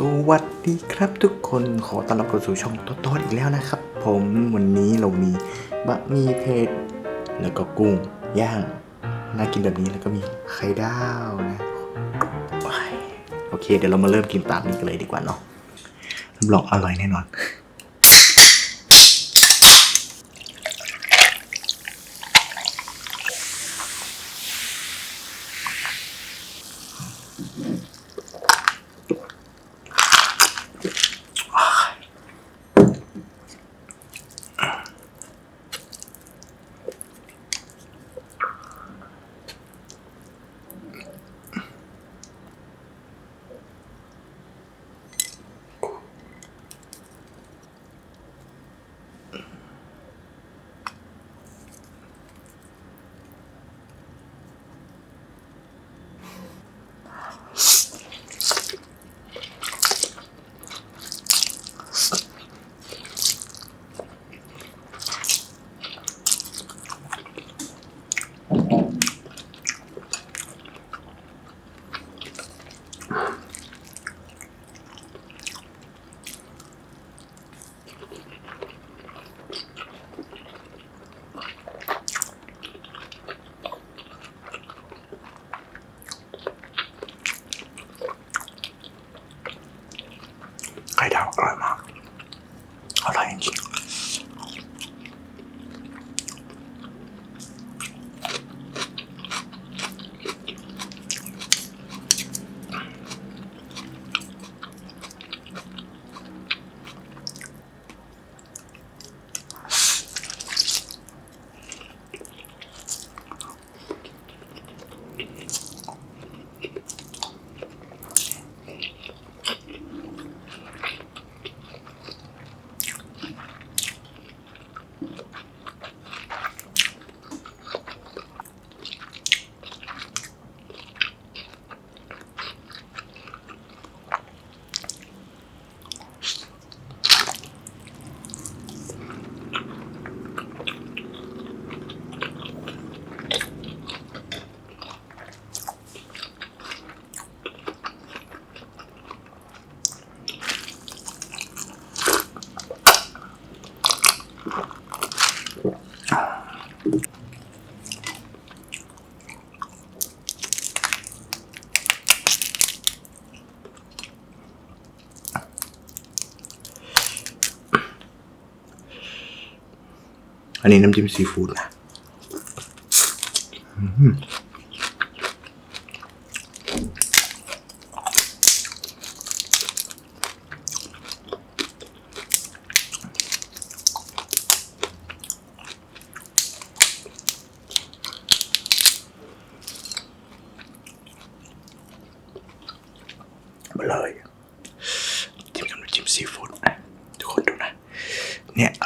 สวัสดีครับทุกคนขอต้อนรับเข้าสู่ช่องโต๊ดอีกแล้วนะครับ ผมวันนี้เรามีบะหมี่เผ็ดแล้วก็กุ้งย่างน่ากินแบบนี้แล้วก็มีไข่ดาวนะโอเค เดี๋ยวเรามาเริ่มกินตามนี้กันเลยดีกว่าเนาะรับรองอร่อยแน่นอน อันนี้น้ำจิ้มซีฟู้ดนะมาเลยจิ้มกับน้ำจิ้มซีฟู้ดทุกคนดูนะ เนี่ยอ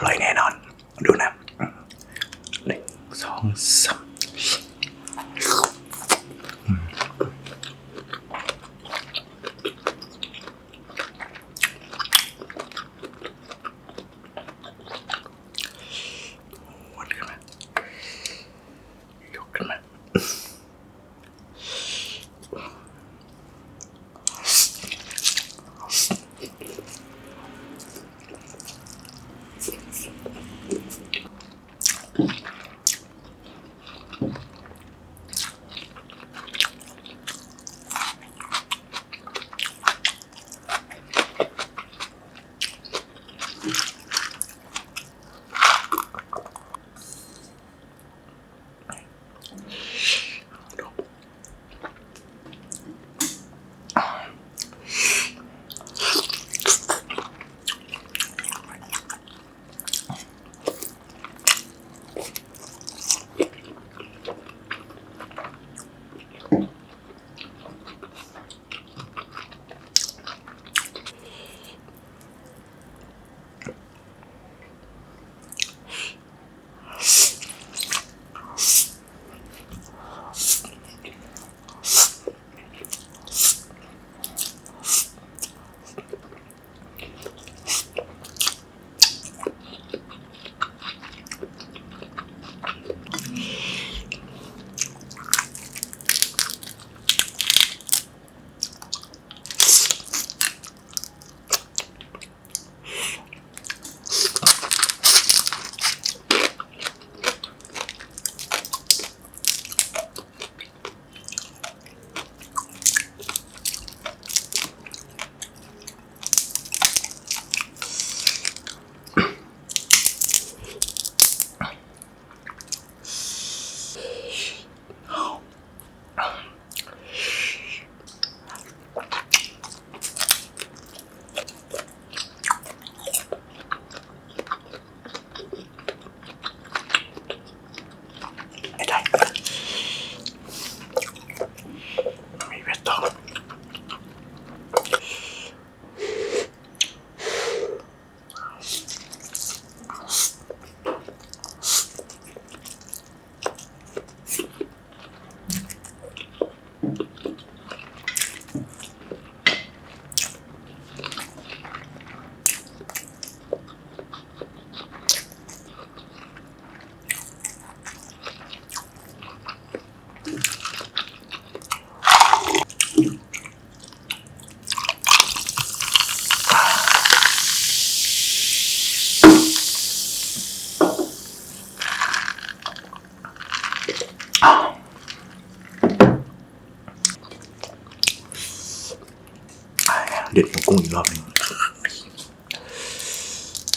เด็ดหัวกุ้งอีกรอบหนึ่ง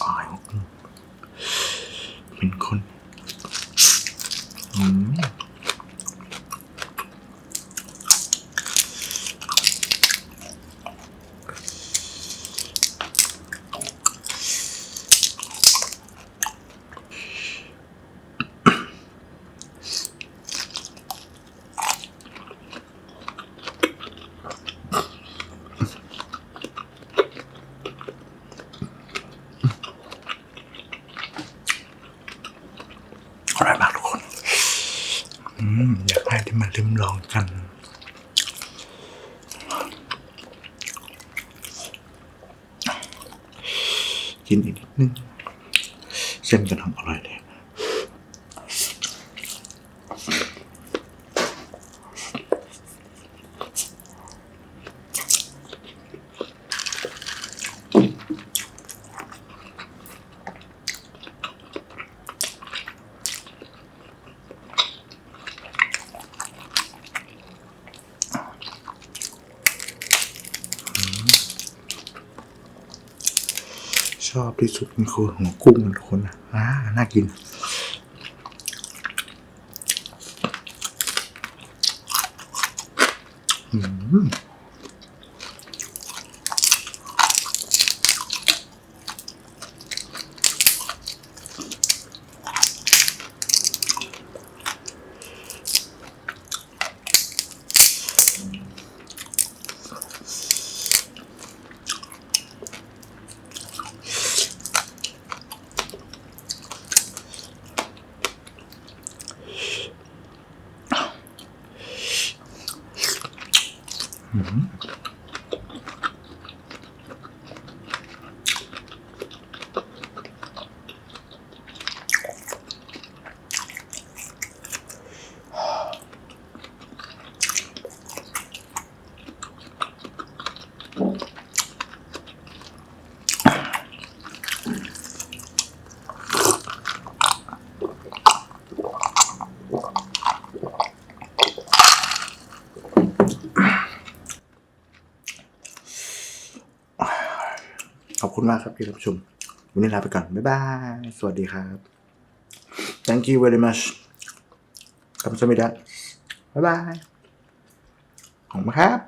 อายหัวกุ้งเป็นคนอืม อร่อยมากทุกคน อืม อยากให้ที่มา ลองกัน กินอีกนิดนึงเส้นกำลังอร่อยเลย ชอบที่สุดมันคือหัวกุ้งทุกคนนะอะน่ากิน อืม 嗯。 ขอบคุณมากครับที่รับชม วันนี้ลาไปก่อน บ๊ายบาย สวัสดีครับ thank you very much คำสมิดะบ๊ายบาย ขอบคุณครับ